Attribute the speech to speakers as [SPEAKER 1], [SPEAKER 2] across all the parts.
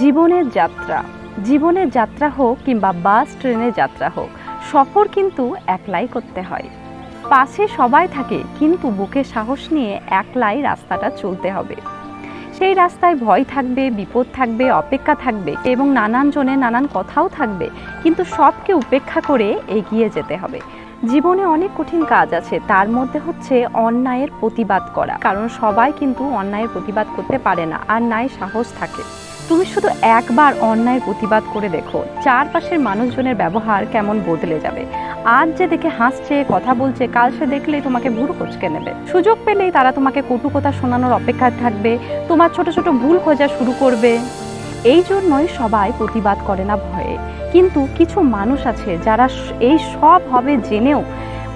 [SPEAKER 1] জীবনের যাত্রা। জীবনের যাত্রা হোক কিংবা বাস, ট্রেনের যাত্রা হোক, সফর কিন্তু একলাই করতে হয়। পাশে সবাই থাকে, কিন্তু বুকে সাহস নিয়ে একলাই রাস্তাটা চলতে হবে। সেই রাস্তায় ভয় থাকবে, বিপদ থাকবে, অপেক্ষা থাকবে এবং নানান জনের নানান কথাও থাকবে, কিন্তু সবকে উপেক্ষা করে এগিয়ে যেতে হবে। জীবনে অনেক কঠিন কাজ আছে, তার মধ্যে হচ্ছে অন্যায়ের প্রতিবাদ করা। কারণ সবাই কিন্তু অন্যায়ের প্রতিবাদ করতে পারে না, আর নাই সাহস থাকে। তুমি শুধু একবার অন্যায়ের প্রতিবাদ করে দেখো, চারপাশের মানুষজনের ব্যবহার কেমন বদলে যাবে। আজ যে দেখে হাসছে, কথা বলছে, কাল সে দেখলেই তোমাকে ভুরু কোচকে নেবে। সুযোগ পেলেই তারা তোমাকে কটু কথা শোনানোর অপেক্ষায় থাকবে, তোমার ছোট ছোট ভুল খোঁজা শুরু করবে। এই জন্যই সবাই প্রতিবাদ করে না ভয়ে। কিন্তু কিছু মানুষ আছে যারা এই সব হবে জেনেও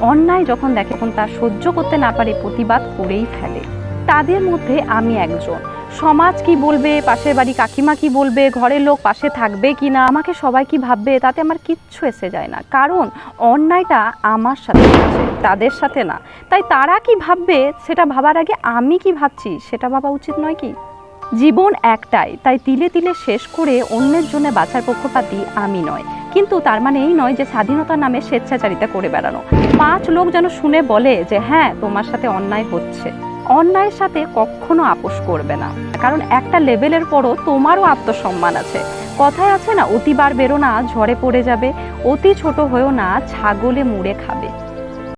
[SPEAKER 1] অন্যায় যখন দেখে তখন তা সহ্য করতে না পারে, প্রতিবাদ করেই ফেলে। তাদের মধ্যে আমি একজন। সমাজ কি বলবে? পাশের বাড়ি কাকিমা কি বলবে? ঘরের লোক পাশে থাকবে কি না? আমাকে সবাই কি ভাববে? তাতে আমার কিচ্ছু এসে যায় না। কারণ অন্যায়টা আমার সাথে তাদের সাথে না। তাই তারা কি ভাববে, সেটা ভাবার আগে আমি কি ভাবছি, সেটা ভাবা উচিত নয় কি? জীবন একটাই, তাই তিলে তিলে শেষ করে অন্যের জন্য বাঁচার পক্ষপাতি আমি নয়। কিন্তু তার মানে এই নয় যে স্বাধীনতার নামে স্বেচ্ছাচারিতা করে বেড়ানো। পাঁচ লোক যেন শুনে বলে যে হ্যাঁ তোমার সাথে অন্যায় হচ্ছে। অন্যায়ের সাথে কখনো আপোষ করবে না। কারণ একটা লেভেলের পরও তোমারও আত্মসম্মান আছে। কথায় আছে না অতিবার বেরো না, ঝড়ে পড়ে যাবে, অতি ছোট হয়েও না, ছাগলে মুড়ে খাবে।